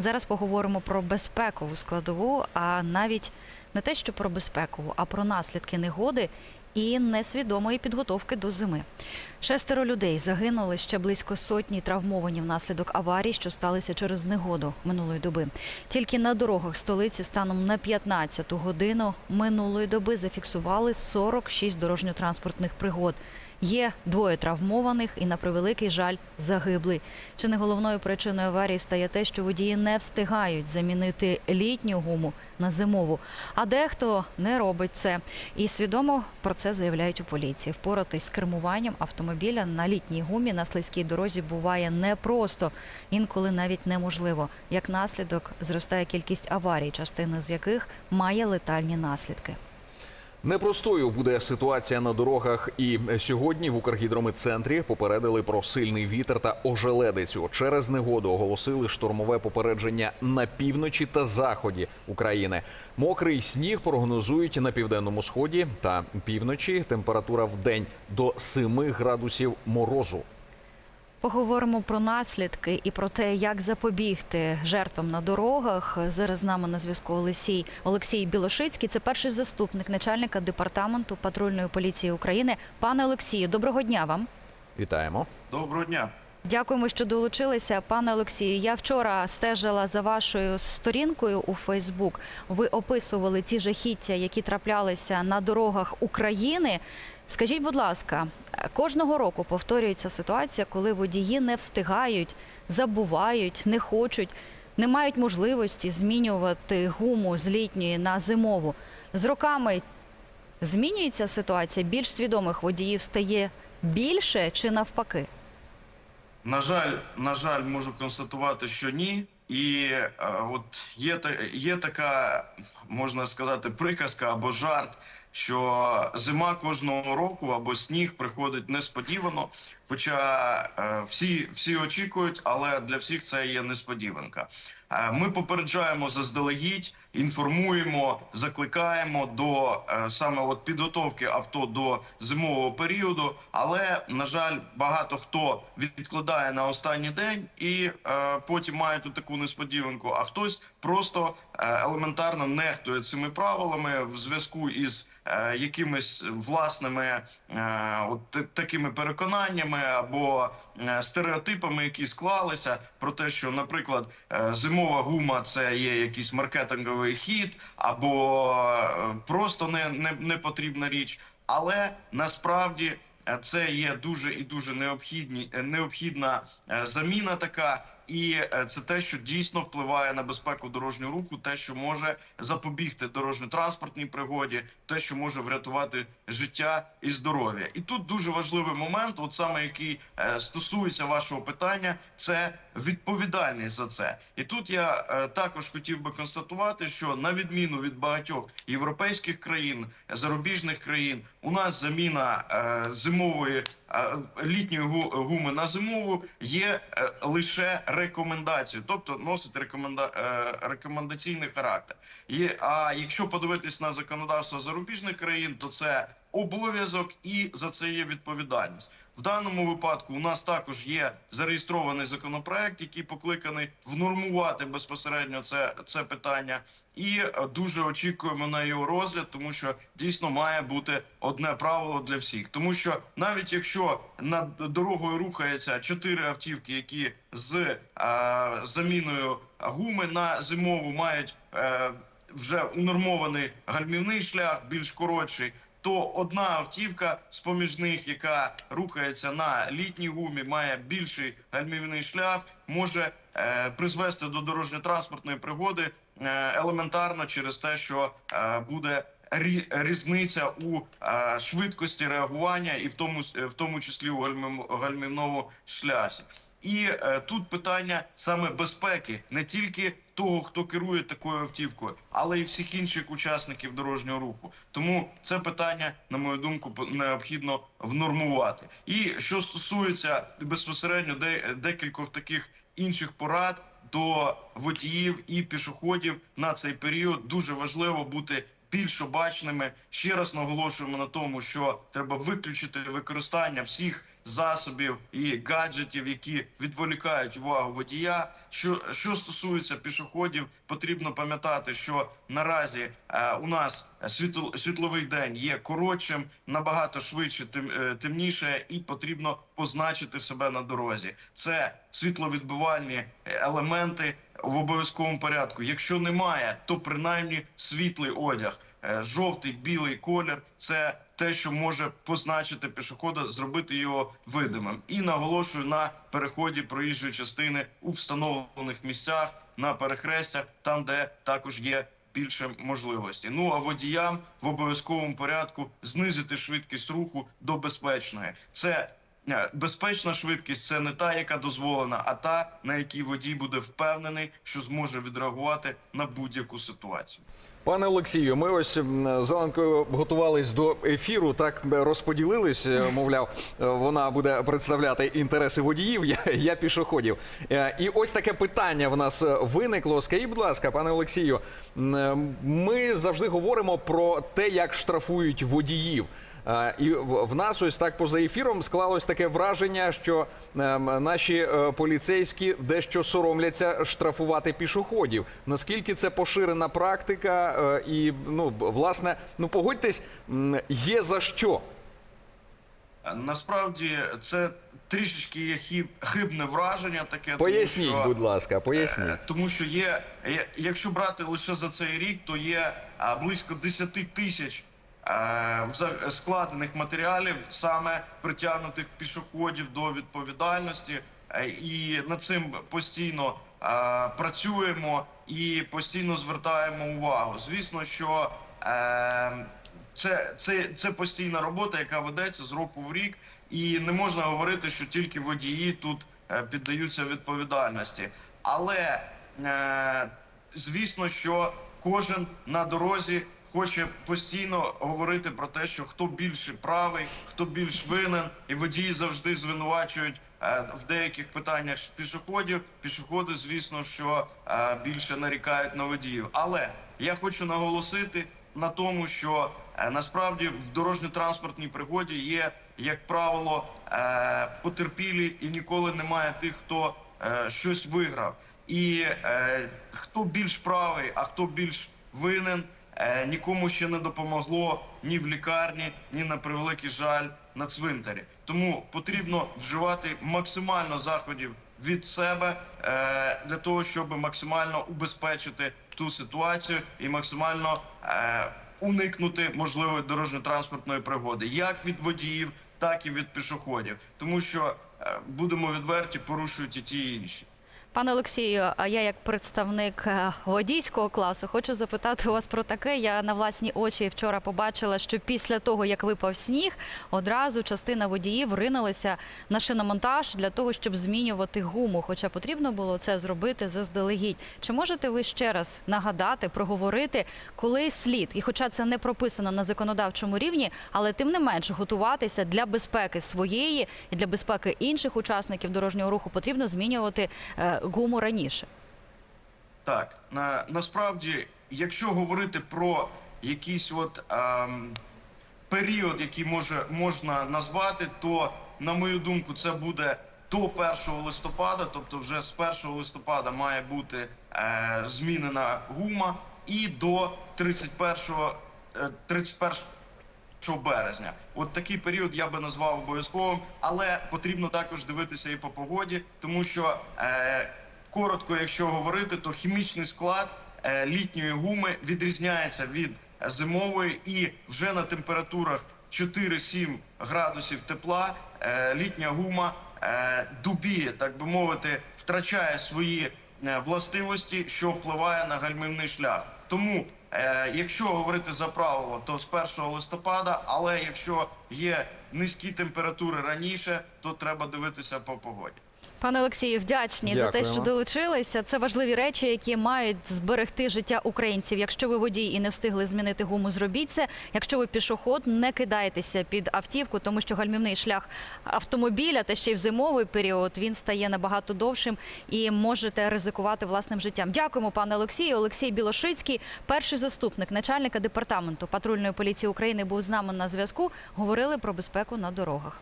Зараз поговоримо про безпекову складову, а навіть не те, що про безпекову, а про наслідки негоди і несвідомої підготовки до зими. Шестеро людей загинули ще близько сотні травмовані внаслідок аварій, що сталися через негоду минулої доби. Тільки на дорогах столиці станом на 15-ту годину минулої доби зафіксували 46 дорожньо-транспортних пригод. Є двоє травмованих і, на превеликий жаль, загибли. Чи не головною причиною аварії стає те, що водії не встигають замінити літню гуму на зимову, а дехто не робить це. І свідомо про це заявляють у поліції. Впоратись з кермуванням автомобіля на літній гумі на слизькій дорозі буває непросто, інколи навіть неможливо. Як наслідок зростає кількість аварій, частина з яких має летальні наслідки. Непростою буде ситуація на дорогах, і сьогодні в Укргідрометцентрі попередили про сильний вітер та ожеледицю. Через негоду оголосили штормове попередження на півночі та заході України. Мокрий сніг прогнозують на південному сході та півночі. Температура в день до 7 градусів морозу. Поговоримо про наслідки і про те, як запобігти жертвам на дорогах. Зараз з нами на зв'язку Олексій Олексій Білошицький. Це перший заступник начальника департаменту патрульної поліції України. Пане Олексію, доброго дня вам. Вітаємо. Доброго дня. Дякуємо, що долучилися. Пане Олексію, я вчора стежила за вашою сторінкою у Фейсбук. Ви описували ті жахіття, які траплялися на дорогах України. Скажіть, будь ласка, кожного року повторюється ситуація, коли водії не встигають, забувають, не хочуть, не мають можливості змінювати гуму з літньої на зимову. З роками змінюється ситуація. Більш свідомих водіїв стає більше чи навпаки? На жаль, на жаль, можу констатувати, що ні. І е, от є, є така, можна сказати, приказка або жарт, що зима кожного року або сніг приходить несподівано. Хоча е, всі, всі очікують, але для всіх це є несподіванка. Е, Ми попереджаємо заздалегідь, інформуємо, закликаємо до е, саме от підготовки авто до зимового періоду. Але на жаль, багато хто відкладає на останній день і е, потім має тут таку несподіванку. А хтось просто е, елементарно нехтує цими правилами в зв'язку із якимись власними е, от такими переконаннями або е, стереотипами, які склалися про те, що, наприклад, е, зимова гума це є якийсь маркетинговий хід, або е, просто не, не, не потрібна річ. Але насправді е, це є дуже і дуже необхідні е, необхідна е, заміна така. І е, це те, що дійсно впливає на безпеку дорожнього руху, те, що може запобігти дорожньо-транспортній пригоді, те, що може врятувати життя і здоров'я. І тут дуже важливий момент, от саме який е, стосується вашого питання, це відповідальність за це. І тут я е, також хотів би констатувати, що на відміну від багатьох європейських країн, зарубіжних країн, у нас заміна зимової літньої гу- гуми на зимову є лише рекомендацією, тобто носить рекоменда... е, рекомендаційний характер. І, а якщо подивитись на законодавство зарубіжних країн, то це обов'язок і за це є відповідальність. В даному випадку у нас також є зареєстрований законопроект, який покликаний внормувати безпосередньо це, це питання, і е, дуже очікуємо на його розгляд, тому що дійсно має бути одне правило для всіх. Тому що навіть якщо над дорогою рухається чотири автівки, які з е, заміною гуми на зимову мають е, вже унормований гальмівний шлях, більш коротший. То одна автівка з поміж них, яка рухається на літній гумі, має більший гальмівний шлях, може е, призвести до дорожньо-транспортної пригоди е, елементарно через те, що е, буде рі- різниця у е, швидкості реагування, і в тому в тому числі у гальмів- гальмівному шлясі. І е, тут питання саме безпеки не тільки того, хто керує такою автівкою, але й всіх інших учасників дорожнього руху. Тому це питання, на мою думку, необхідно внормувати. І що стосується безпосередньо де, декількох таких інших порад до водіїв і пішоходів на цей період, дуже важливо бути більш обачними. Ще раз наголошуємо на тому, що треба виключити використання всіх засобів і гаджетів, які відволікають увагу водія. Що, що стосується пішоходів, потрібно пам'ятати, що наразі е, у нас світло, світловий день є коротшим, набагато швидше, тем, е, темніше, і потрібно позначити себе на дорозі. Це світловідбивальні елементи в обов'язковому порядку. Якщо немає, то принаймні світлий одяг. Е, Жовтий, білий колір це те, що може позначити пішохода, зробити його видимим. І наголошую на переході проїжджої частини у встановлених місцях на перехрестях, там де також є більше можливості. Ну а водіям в обов'язковому порядку знизити швидкість руху до безпечної. Це безпечна швидкість це не та, яка дозволена, а та, на якій водій буде впевнений, що зможе відреагувати на будь-яку ситуацію. Пане Олексію, ми ось з Оленкою готувались до ефіру. Так е, розподілились. е, Мовляв, е, вона буде представляти інтереси водіїв. Я, я пішоходів. Е, І ось таке питання в нас е, виникло. Скажіть, будь ласка, пане Олексію, е, ми завжди говоримо про те, як штрафують водіїв. Е, І в нас ось так поза ефіром склалось таке враження, що е, наші е, поліцейські дещо соромляться штрафувати пішоходів. Наскільки це поширена практика, е, і ну власне, ну погодьтесь, є за що. Насправді це трішечки є хіб, хибне враження таке. тому Поясніть, що- будь ласка, поясніть. Тому що є, якщо брати лише за цей рік, то є близько 10 тисяч складених матеріалів, саме притягнутих пішоходів до відповідальності, Е, і над цим постійно е, працюємо і постійно звертаємо увагу. Звісно, що е, це, це, це постійна робота, яка ведеться з року в рік, і не можна говорити, що тільки водії тут е, піддаються відповідальності. Але е, звісно, що кожен на дорозі хоче постійно говорити про те, що хто більше правий, хто більш винен, і водії завжди звинувачують е, в деяких питаннях пішоходів. Пішоходи, звісно, що е, більше нарікають на водіїв. Але я хочу наголосити на тому, що е, насправді в дорожньо-транспортній пригоді є, як правило, потерпілі, і ніколи немає тих, хто щось виграв. І е, хто більш правий, а хто більш винен, нікому ще не допомогло ні в лікарні, ні на превеликий жаль на цвинтарі. Тому потрібно вживати максимально заходів від себе е, для того, щоб максимально убезпечити ту ситуацію і максимально е, уникнути можливої дорожньо-транспортної пригоди, як від водіїв, так і від пішоходів, тому що е, будемо відверті, порушують і ті і інші. Пане Олексію, а я як представник е, водійського класу хочу запитати у вас про таке. Я на власні очі вчора побачила, що після того, як випав сніг, одразу частина водіїв ринулася на шиномонтаж для того, щоб змінювати гуму. Хоча потрібно було це зробити заздалегідь. Чи можете ви ще раз нагадати, проговорити, коли слід, і хоча це не прописано на законодавчому рівні, але тим не менш готуватися для безпеки своєї і для безпеки інших учасників дорожнього руху потрібно змінювати е, гуму раніше. Так, на, насправді, якщо говорити про якийсь от ем, період, який може можна назвати, то на мою думку, це буде до 1 листопада, тобто вже з 1 листопада має бути е, змінена гума, і до 31, е, 31 березня. От такий період я би назвав обов'язковим, але потрібно також дивитися і по погоді, тому що е, коротко, якщо говорити, то хімічний склад е, літньої гуми відрізняється від зимової, і вже на температурах 4-7 градусів тепла е, літня гума е, дубіє, так би мовити, втрачає свої е, властивості, що впливає на гальмівний шлях. Тому, е, якщо говорити за правило, то з 1 листопада, але якщо є низькі температури раніше, то треба дивитися по погоді. Пане Олексію, вдячні за те, що долучилися. Це важливі речі, які мають зберегти життя українців. Якщо ви водій і не встигли змінити гуму, зробіть це. Якщо ви пішоход, не кидайтеся під автівку, тому що гальмівний шлях автомобіля, та ще й в зимовий період, він стає набагато довшим і можете ризикувати власним життям. Дякуємо, пане Олексію. Олексій Білошицький, перший заступник начальника департаменту патрульної поліції України, був з нами на зв'язку. Говорили про безпеку на дорогах.